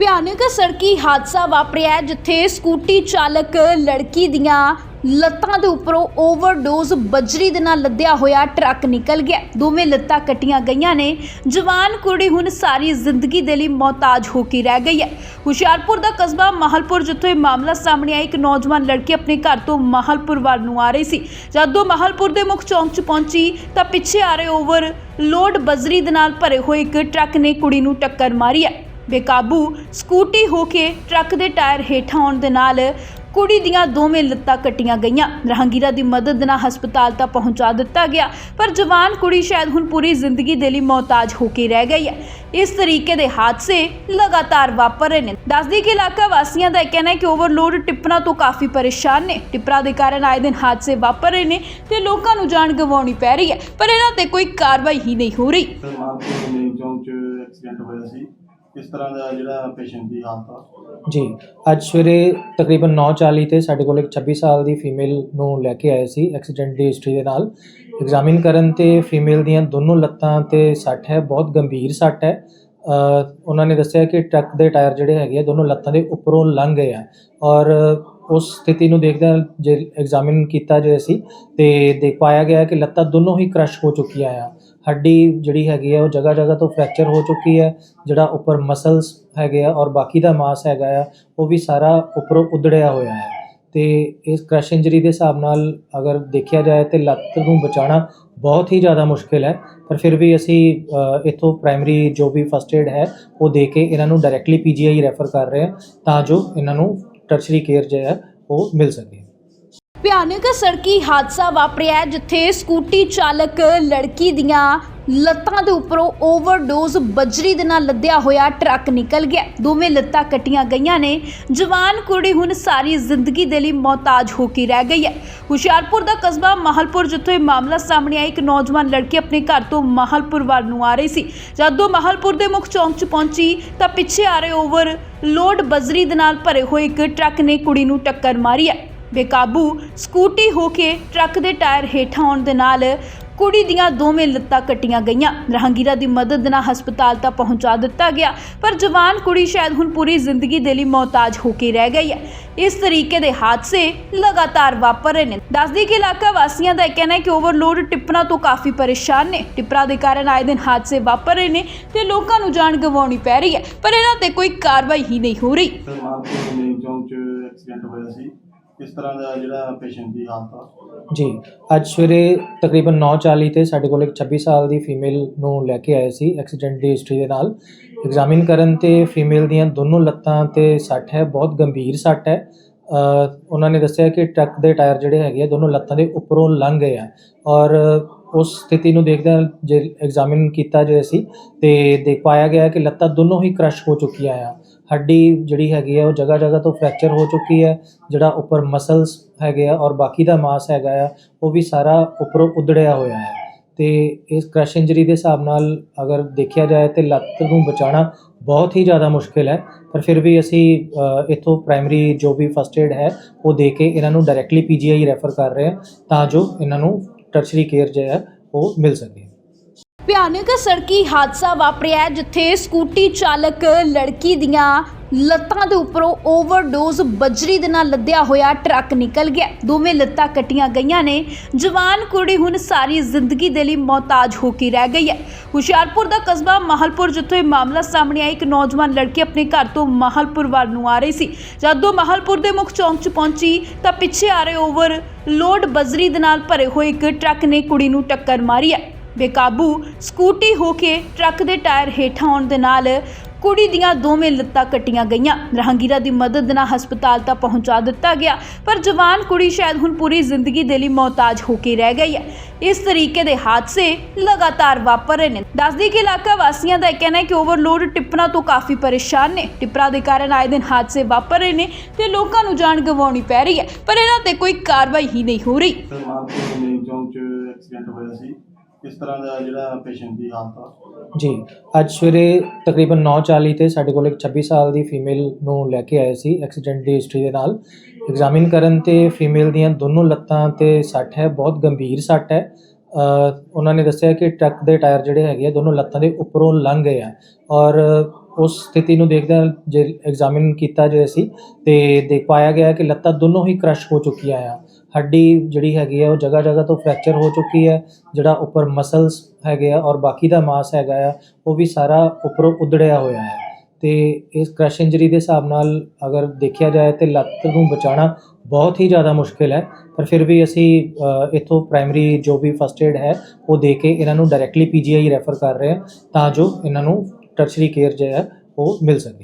ਭਿਆਨਕ ਸੜਕੀ ਹਾਦਸਾ ਵਾਪਰਿਆ ਹੈ, ਜਿੱਥੇ ਸਕੂਟੀ ਚਾਲਕ ਲੜਕੀ ਦੀਆਂ ਲੱਤਾਂ ਦੇ ਉੱਪਰੋਂ ਓਵਰਡੋਜ਼ ਬਜਰੀ ਦੇ ਨਾਲ ਲੱਦਿਆ ਹੋਇਆ ਟਰੱਕ ਨਿਕਲ ਗਿਆ। ਦੋਵੇਂ ਲੱਤਾਂ ਕੱਟੀਆਂ ਗਈਆਂ ਨੇ। ਜਵਾਨ ਕੁੜੀ ਹੁਣ ਸਾਰੀ ਜ਼ਿੰਦਗੀ ਦੇ ਲਈ ਮੌਤਾਜ ਹੋ ਕੇ ਰਹਿ ਗਈ ਹੈ। ਹੁਸ਼ਿਆਰਪੁਰ ਦਾ ਕਸਬਾ ਮਾਹਲਪੁਰ ਜਿੱਥੇ ਇਹ ਮਾਮਲਾ ਸਾਹਮਣੇ ਆਇਆ ਇੱਕ ਨੌਜਵਾਨ ਲੜਕੀ ਆਪਣੇ ਘਰ ਤੋਂ ਮਾਹਲਪੁਰ ਵੱਲ ਨੂੰ ਆ ਰਹੀ ਸੀ। ਜਦੋਂ ਮਾਹਲਪੁਰ ਦੇ ਮੁੱਖ ਚੌਂਕ 'ਚ ਪਹੁੰਚੀ ਤਾਂ ਪਿੱਛੇ ਆ ਰਹੇ ਓਵਰ ਲੋਡ ਬਜਰੀ ਦੇ ਨਾਲ ਭਰੇ ਹੋਏ ਇੱਕ ਟਰੱਕ ਨੇ ਕੁੜੀ ਨੂੰ ਟੱਕਰ ਮਾਰੀ ਹੈ। ਬੇਕਾਬੂ ਸਕੂਟੀ ਹੋ ਕੇ ਟਰੱਕ ਦੇ ਟਾਇਰ ਹੇਠਾਂ ਆਉਣ ਦੇ ਨਾਲ ਕੁੜੀ ਦੀਆਂ ਦੋਵੇਂ ਲੱਤਾਂ ਕੱਟੀਆਂ ਗਈਆਂ। ਰਾਹਗੀਰਾਂ ਦੀ ਮਦਦ ਨਾਲ ਹਸਪਤਾਲ ਤੱਕ ਪਹੁੰਚਾ ਦਿੱਤਾ ਗਿਆ, ਪਰ ਜਵਾਨ ਕੁੜੀ ਸ਼ਾਇਦ ਹੁਣ ਪੂਰੀ ਜ਼ਿੰਦਗੀ ਦੇ ਲਈ ਮੌਤਾਜ ਹੋ ਕੇ ਰਹਿ ਗਈ ਹੈ। ਇਸ ਤਰੀਕੇ ਦੇ ਹਾਦਸੇ ਲਗਾਤਾਰ ਵਾਪਰ ਰਹੇ ਨੇ। ਦੱਸਦੀ ਕਿ ਇਲਾਕਾ ਵਾਸੀਆਂ ਦਾ ਇਹ ਕਹਿਣਾ ਹੈ ਕਿ ਓਵਰਲੋਡ ਟਿੱਪਰਾਂ ਤੋਂ ਕਾਫੀ ਪਰੇਸ਼ਾਨ ਨੇ। ਟਿੱਪਰਾਂ ਦੇ ਕਾਰਨ ਆਏ ਦਿਨ ਹਾਦਸੇ ਵਾਪਰ ਰਹੇ ਨੇ ਤੇ ਲੋਕਾਂ ਨੂੰ ਜਾਨ ਗਵਾਉਣੀ ਪੈ ਰਹੀ ਹੈ, ਪਰ ਇਹਨਾਂ ਤੇ ਕੋਈ ਕਾਰਵਾਈ ਹੀ ਨਹੀਂ ਹੋ ਰਹੀ। ਮਾਲਪੁਰ ਮੇਨ ਚੌਂਕ 'ਚ ਐਕਸੀਡੈਂਟ ਹੋਇਆ ਸੀ। ਇਸ ਤਰ੍ਹਾਂ ਦਾ ਜਿਹੜਾ ਪੇਸ਼ੈਂਟ ਦੀ ਹਾਲਤ ਆ? ਜੀ, ਅੱਜ ਸਵੇਰੇ ਤਕਰੀਬਨ 9:40 ਤੇ ਸਾਡੇ ਕੋਲ ਇੱਕ 26 ਸਾਲ ਦੀ ਫੀਮੇਲ ਨੂੰ ਲੈ ਕੇ ਆਏ ਸੀ ਐਕਸੀਡੈਂਟ ਦੀ ਹਿਸਟਰੀ ਦੇ ਨਾਲ। ਐਗਜ਼ਾਮਿਨ ਕਰਨ ਤੇ ਫੀਮੇਲ ਦੀਆਂ ਦੋਨੋਂ ਲੱਤਾਂ ਤੇ ਸੱਟ ਹੈ, ਬਹੁਤ ਗੰਭੀਰ ਸੱਟ ਹੈ। ਉਹਨਾਂ ਨੇ ਦੱਸਿਆ ਕਿ ਟਰੱਕ ਦੇ ਟਾਇਰ ਜਿਹੜੇ ਹੈਗੇ ਆ, ਦੋਨੋਂ ਲੱਤਾਂ ਦੇ ਉੱਪਰੋਂ ਲੰਘ ਗਏ ਆ। ਔਰ ਉਸ ਸਥਿਤੀ ਨੂੰ ਦੇਖਦਿਆਂ ਜੇ ਐਗਜ਼ਾਮਿਨ ਕੀਤਾ ਜੇ ਅਸੀਂ ਤੇ ਦੇਖ ਪਾਇਆ ਗਿਆ ਕਿ ਲੱਤਾਂ ਦੋਨੋਂ ਹੀ ਕ੍ਰਸ਼ ਹੋ ਚੁੱਕੀਆਂ ਆ। ਹੱਡੀ ਜਿਹੜੀ ਹੈਗੀ ਆ ਉਹ ਜਗ੍ਹਾ ਜਗ੍ਹਾ ਤੋਂ ਫ੍ਰੈਕਚਰ ਹੋ ਚੁੱਕੀ ਹੈ ਜਿਹੜਾ ਉੱਪਰ ਮਸਲਸ ਹੈਗੇ ਆ ਔਰ ਬਾਕੀ ਦਾ ਮਾਸ ਹੈਗਾ ਆ ਉਹ ਵੀ ਸਾਰਾ ਉੱਪਰੋਂ ਉਧੜਿਆ ਹੋਇਆ ਹੈ ਤੇ ਇਸ ਕ੍ਰਸ਼ ਇੰਜਰੀ ਦੇ ਹਿਸਾਬ ਨਾਲ ਅਗਰ ਦੇਖਿਆ ਜਾਏ ਤੇ ਲੱਤ ਨੂੰ ਬਚਾਉਣਾ ਬਹੁਤ ਹੀ ਜ਼ਿਆਦਾ ਮੁਸ਼ਕਿਲ ਹੈ ਪਰ ਫਿਰ ਵੀ ਅਸੀਂ ਅ, ਇੱਥੋਂ ਪ੍ਰਾਇਮਰੀ ਜੋ ਵੀ ਫਸਟ ਏਡ ਹੈ ਉਹ ਦੇ ਕੇ ਇਹਨਾਂ ਨੂੰ ਡਾਇਰੈਕਟਲੀ ਪੀਜੀਆਈ ਰੈਫਰ ਕਰ ਰਹੇ ਹਾਂ ਤਾਂ ਜੋ ਇਹਨਾਂ ਨੂੰ ਟਰਸ਼ਰੀ ਕੇਅਰ ਜੋ ਹੈ ਉਹ ਮਿਲ ਸਕੇ ਭਿਆਨਕ ਸੜਕੀ ਹਾਦਸਾ ਵਾਪਰਿਆ ਹੈ, ਜਿੱਥੇ ਸਕੂਟੀ ਚਾਲਕ ਲੜਕੀ ਦੀਆਂ ਲੱਤਾਂ ਦੇ ਉੱਪਰੋਂ ਓਵਰਡੋਜ਼ ਬਜਰੀ ਦੇ ਨਾਲ ਲੱਦਿਆ ਹੋਇਆ ਟਰੱਕ ਨਿਕਲ ਗਿਆ। ਦੋਵੇਂ ਲੱਤਾਂ ਕੱਟੀਆਂ ਗਈਆਂ ਨੇ। ਜਵਾਨ ਕੁੜੀ ਹੁਣ ਸਾਰੀ ਜ਼ਿੰਦਗੀ ਦੇ ਲਈ ਮੌਤਾਜ ਹੋ ਕੇ ਰਹਿ ਗਈ ਹੈ। ਹੁਸ਼ਿਆਰਪੁਰ ਦਾ ਕਸਬਾ ਮਾਹਲਪੁਰ ਜਿੱਥੇ ਇਹ ਮਾਮਲਾ ਸਾਹਮਣੇ ਆਇਆ ਇੱਕ ਨੌਜਵਾਨ ਲੜਕੀ ਆਪਣੇ ਘਰ ਤੋਂ ਮਾਹਲਪੁਰ ਵੱਲ ਨੂੰ ਆ ਰਹੀ ਸੀ। ਜਦੋਂ ਮਾਹਲਪੁਰ ਦੇ ਮੁੱਖ ਚੌਂਕ 'ਚ ਪਹੁੰਚੀ ਤਾਂ ਪਿੱਛੇ ਆ ਰਹੇ ਓਵਰ ਲੋਡ ਬਜਰੀ ਦੇ ਨਾਲ ਭਰੇ ਹੋਏ ਇੱਕ ਟਰੱਕ ਨੇ ਕੁੜੀ ਨੂੰ ਟੱਕਰ ਮਾਰੀ ਹੈ। ਬੇਕਾਬੂ ਸਕੂਟੀ ਹੋ ਕੇ ਟਰੱਕ ਦੇ ਟਾਇਰ ਹੇਠਾਂ ਆਉਣ ਦੇ ਨਾਲ ਕੁੜੀ ਦੀਆਂ ਦੋਵੇਂ ਲੱਤਾਂ ਕੱਟੀਆਂ ਗਈਆਂ। ਰਾਹਗੀਰਾਂ ਦੀ ਮਦਦ ਨਾਲ ਹਸਪਤਾਲ ਤੱਕ ਪਹੁੰਚਾ ਦਿੱਤਾ ਗਿਆ, ਪਰ ਜਵਾਨ ਕੁੜੀ ਸ਼ਾਇਦ ਹੁਣ ਪੂਰੀ ਜ਼ਿੰਦਗੀ ਦੇ ਲਈ ਮੌਤਾਜ ਹੋ ਕੇ ਰਹਿ ਗਈ ਹੈ। ਇਸ ਤਰੀਕੇ ਦੇ ਹਾਦਸੇ ਲਗਾਤਾਰ ਵਾਪਰ ਰਹੇ ਨੇ। ਦੱਸਦੀ ਕਿ ਇਲਾਕਾ ਵਾਸੀਆਂ ਦਾ ਇਹ ਕਹਿਣਾ ਹੈ ਕਿ ਓਵਰਲੋਡ ਟਿੱਪਰਾਂ ਤੋਂ ਕਾਫੀ ਪਰੇਸ਼ਾਨ ਨੇ। ਟਿੱਪਰਾਂ ਦੇ ਕਾਰਨ ਆਏ ਦਿਨ ਹਾਦਸੇ ਵਾਪਰ ਰਹੇ ਨੇ ਤੇ ਲੋਕਾਂ ਨੂੰ ਜਾਨ ਗਵਾਉਣੀ ਪੈ ਰਹੀ ਹੈ, ਪਰ ਇਹਨਾਂ ਤੇ ਕੋਈ ਕਾਰਵਾਈ ਹੀ ਨਹੀਂ ਹੋ ਰਹੀ। ਮਾਲਪੁਰ ਚੌਂਕ 'ਚ ਐਕਸੀਡੈਂਟ ਹੋਇਆ ਸੀ। ਇਸ ਤਰ੍ਹਾਂ ਦਾ ਜਿਹੜਾ ਪੇਸ਼ੈਂਟ ਦੀ ਹਾਲਤ ਆ? ਜੀ ਅੱਜ ਸਵੇਰੇ ਤਕਰੀਬਨ 9:40 ਤੇ ਸਾਡੇ ਕੋਲ ਇੱਕ 26 ਸਾਲ ਦੀ ਫੀਮੇਲ ਨੂੰ ਲੈ ਕੇ ਆਏ ਸੀ ਐਕਸੀਡੈਂਟ ਦੀ ਹਿਸਟਰੀ ਦੇ ਨਾਲ। ਐਗਜ਼ਾਮਿਨ ਕਰਨ ਤੇ ਫੀਮੇਲ ਦੀਆਂ ਦੋਨੋਂ ਲੱਤਾਂ ਤੇ ਸੱਟ ਹੈ ਬਹੁਤ ਗੰਭੀਰ ਸੱਟ ਹੈ। ਅ, ਉਹਨਾਂ ਨੇ ਦੱਸਿਆ ਕਿ ਟਰੱਕ ਦੇ ਟਾਇਰ ਜਿਹੜੇ ਹੈਗੇ ਆ ਦੋਨੋਂ ਲੱਤਾਂ ਦੇ ਉੱਪਰੋਂ ਲੰਘ ਗਏ ਆ। ਔਰ ਉਸ ਸਥਿਤੀ ਨੂੰ ਦੇਖਦਿਆਂ ਜੇ ਐਗਜ਼ਾਮਿਨ ਕੀਤਾ ਜੇ ਅਸੀਂ ਤੇ ਦੇਖ ਪਾਇਆ ਗਿਆ ਕਿ ਲੱਤਾਂ ਦੋਨੋਂ ਹੀ ਕ੍ਰਸ਼ ਹੋ ਚੁੱਕੀਆਂ ਆ। ਹੱਡੀ ਜਿਹੜੀ ਹੈਗੀ ਆ ਉਹ ਜਗ੍ਹਾ ਜਗ੍ਹਾ ਤੋਂ ਫ੍ਰੈਕਚਰ ਹੋ ਚੁੱਕੀ ਹੈ ਜਿਹੜਾ ਉੱਪਰ ਮਸਲਸ ਹੈਗੇ ਆ ਔਰ ਬਾਕੀ ਦਾ ਮਾਸ ਹੈਗਾ ਆ ਉਹ ਵੀ ਸਾਰਾ ਉੱਪਰੋਂ ਉਧੜਿਆ ਹੋਇਆ ਹੈ ਤੇ ਇਸ ਕ੍ਰਸ਼ ਇੰਜਰੀ ਦੇ ਹਿਸਾਬ ਨਾਲ ਅਗਰ ਦੇਖਿਆ ਜਾਏ ਤੇ ਲੱਤ ਨੂੰ ਬਚਾਉਣਾ ਬਹੁਤ ਹੀ ਜ਼ਿਆਦਾ ਮੁਸ਼ਕਿਲ ਹੈ ਪਰ ਫਿਰ ਵੀ ਅਸੀਂ ਅ, ਇੱਥੋਂ ਪ੍ਰਾਇਮਰੀ ਜੋ ਵੀ ਫਸਟ ਏਡ ਹੈ ਉਹ ਦੇ ਕੇ ਇਹਨਾਂ ਨੂੰ ਡਾਇਰੈਕਟਲੀ ਪੀਜੀਆਈ ਰੈਫਰ ਕਰ ਰਹੇ ਹਾਂ ਤਾਂ ਜੋ ਇਹਨਾਂ ਨੂੰ ਟਰਸ਼ਰੀ ਕੇਅਰ ਜਿਹੜਾ ਉਹ ਮਿਲ ਸਕੇ। ਭਿਆਨਕ ਸੜਕੀ ਹਾਦਸਾ ਵਾਪਰਿਆ ਜਿੱਥੇ ਸਕੂਟੀ ਚਾਲਕ ਲੜਕੀ ਦੀਆਂ ਲੱਤਾਂ ਦੇ ਉੱਪਰੋਂ ਓਵਰਡੋਜ਼ ਬਜਰੀ ਦੇ ਨਾਲ ਲੱਦਿਆ ਹੋਇਆ ਟਰੱਕ ਨਿਕਲ ਗਿਆ। ਦੋਵੇਂ ਲੱਤਾਂ ਕੱਟੀਆਂ ਗਈਆਂ ਨੇ। ਜਵਾਨ ਕੁੜੀ ਹੁਣ ਸਾਰੀ ਜ਼ਿੰਦਗੀ ਦੇ ਲਈ ਮੌਤਾਜ ਹੋ ਕੇ ਰਹਿ ਗਈ ਹੈ। ਹੁਸ਼ਿਆਰਪੁਰ ਦਾ ਕਸਬਾ ਮਾਹਲਪੁਰ, ਜਿੱਥੇ ਇਹ ਮਾਮਲਾ ਸਾਹਮਣੇ ਆਇਆ, ਇੱਕ ਨੌਜਵਾਨ ਲੜਕੀ ਆਪਣੇ ਘਰ ਤੋਂ ਮਾਹਲਪੁਰ ਵੱਲ ਨੂੰ ਆ ਰਹੀ ਸੀ। ਜਦੋਂ ਮਾਹਲਪੁਰ ਦੇ ਮੁੱਖ ਚੌਂਕ 'ਚ ਪਹੁੰਚੀ, ਤਾਂ ਪਿੱਛੇ ਆ ਰਹੇ ਓਵਰ ਲੋਡ ਬਜਰੀ ਦੇ ਨਾਲ ਭਰੇ ਹੋਏ ਇੱਕ ਟਰੱਕ ਨੇ ਕੁੜੀ ਨੂੰ ਟੱਕਰ ਮਾਰੀ ਹੈ। ਬੇਕਾਬੂ ਸਕੂਟੀ ਹੋ ਕੇ ਟਰੱਕ ਦੇ ਟਾਇਰ ਹੇਠਾਂ ਆਉਣ ਦੇ ਨਾਲ ਕੁੜੀ ਦੀਆਂ ਦੋਵੇਂ ਲੱਤਾਂ ਕੱਟੀਆਂ ਗਈਆਂ। ਰਾਹਗੀਰਾਂ ਦੀ ਮਦਦ ਨਾਲ ਹਸਪਤਾਲ ਤੱਕ ਪਹੁੰਚਾ ਦਿੱਤਾ ਗਿਆ, ਪਰ ਜਵਾਨ ਕੁੜੀ ਸ਼ਾਇਦ ਹੁਣ ਪੂਰੀ ਜ਼ਿੰਦਗੀ ਦੇ ਲਈ ਮੌਤਾਜ ਹੋ ਕੇ ਰਹਿ ਗਈ ਹੈ। ਇਸ ਤਰੀਕੇ ਦੇ ਹਾਦਸੇ ਲਗਾਤਾਰ ਵਾਪਰ ਰਹੇ ਨੇ। ਦੱਸਦੀ ਕਿ ਇਲਾਕਾ ਵਾਸੀਆਂ ਦਾ ਇਹ ਕਹਿਣਾ ਹੈ ਕਿ ਓਵਰਲੋਡ ਟਿੱਪਰਾਂ ਤੋਂ ਕਾਫੀ ਪਰੇਸ਼ਾਨ ਨੇ। ਟਿੱਪਰਾਂ ਦੇ ਕਾਰਨ ਆਏ ਦਿਨ ਹਾਦਸੇ ਵਾਪਰ ਰਹੇ ਨੇ ਤੇ ਲੋਕਾਂ ਨੂੰ ਜਾਨ ਗਵਾਉਣੀ ਪੈ ਰਹੀ ਹੈ, ਪਰ ਇਹਨਾਂ ਤੇ ਕੋਈ ਕਾਰਵਾਈ ਹੀ ਨਹੀਂ ਹੋ ਰਹੀ। ਮਾਲਪੁਰ ਚੌਂਕ 'ਚ ਐਕਸੀਡੈਂਟ ਹੋਇਆ ਸੀ। ਇਸ ਤਰ੍ਹਾਂ ਦਾ ਜਿਹੜਾ ਪੇਸ਼ੈਂਟ ਦੀ ਹਾਲਤ ਆ? ਜੀ ਅੱਜ ਸਵੇਰੇ ਤਕਰੀਬਨ 9:40 ਤੇ ਸਾਡੇ ਕੋਲ ਇੱਕ 26 ਸਾਲ ਦੀ ਫੀਮੇਲ ਨੂੰ ਲੈ ਕੇ ਆਏ ਸੀ ਐਕਸੀਡੈਂਟ ਦੀ ਹਿਸਟਰੀ ਦੇ ਨਾਲ। ਐਗਜ਼ਾਮਿਨ ਕਰਨ ਤੇ ਫੀਮੇਲ ਦੀਆਂ ਦੋਨੋਂ ਲੱਤਾਂ ਤੇ ਸੱਟ ਹੈ ਬਹੁਤ ਗੰਭੀਰ ਸੱਟ ਹੈ। ਅ, ਉਹਨਾਂ ਨੇ ਦੱਸਿਆ ਕਿ ਟਰੱਕ ਦੇ ਟਾਇਰ ਜਿਹੜੇ ਹੈਗੇ ਆ ਦੋਨੋਂ ਲੱਤਾਂ ਦੇ ਉੱਪਰੋਂ ਲੰਘ ਗਏ ਆ। ਔਰ ਉਸ ਸਥਿਤੀ ਨੂੰ ਦੇਖਦਿਆਂ ਜੇ ਐਗਜ਼ਾਮਿਨ ਕੀਤਾ ਜੇ ਅਸੀਂ ਤੇ ਦੇਖ ਪਾਇਆ ਗਿਆ ਕਿ ਲੱਤਾਂ ਦੋਨੋਂ ਹੀ ਕ੍ਰਸ਼ ਹੋ ਚੁੱਕੀਆਂ ਆ। ਹੱਡੀ ਜਿਹੜੀ ਹੈਗੀ ਆ ਉਹ ਜਗ੍ਹਾ ਜਗ੍ਹਾ ਤੋਂ ਫ੍ਰੈਕਚਰ ਹੋ ਚੁੱਕੀ ਹੈ ਜਿਹੜਾ ਉੱਪਰ ਮਸਲਸ ਹੈਗੇ ਆ ਔਰ ਬਾਕੀ ਦਾ ਮਾਸ ਹੈਗਾ ਆ ਉਹ ਵੀ ਸਾਰਾ ਉੱਪਰੋਂ ਉਧੜਿਆ ਹੋਇਆ ਹੈ ਤੇ ਇਸ ਕ੍ਰਸ਼ ਇੰਜਰੀ ਦੇ ਹਿਸਾਬ ਨਾਲ ਅਗਰ ਦੇਖਿਆ ਜਾਏ ਤੇ ਲੱਤ ਨੂੰ ਬਚਾਉਣਾ ਬਹੁਤ ਹੀ ਜ਼ਿਆਦਾ ਮੁਸ਼ਕਿਲ ਹੈ ਪਰ ਫਿਰ ਵੀ ਅਸੀਂ ਅ, ਇੱਥੋਂ ਪ੍ਰਾਇਮਰੀ ਜੋ ਵੀ ਫਸਟ ਏਡ ਹੈ ਉਹ ਦੇ ਕੇ ਇਹਨਾਂ ਨੂੰ ਡਾਇਰੈਕਟਲੀ ਪੀਜੀਆਈ ਰੈਫਰ ਕਰ ਰਹੇ ਹਾਂ ਤਾਂ ਜੋ ਇਹਨਾਂ ਨੂੰ ਟਰਸ਼ਰੀ ਕੇਅਰ ਜਿਹੜਾ ਉਹ ਮਿਲ ਸਕੇ।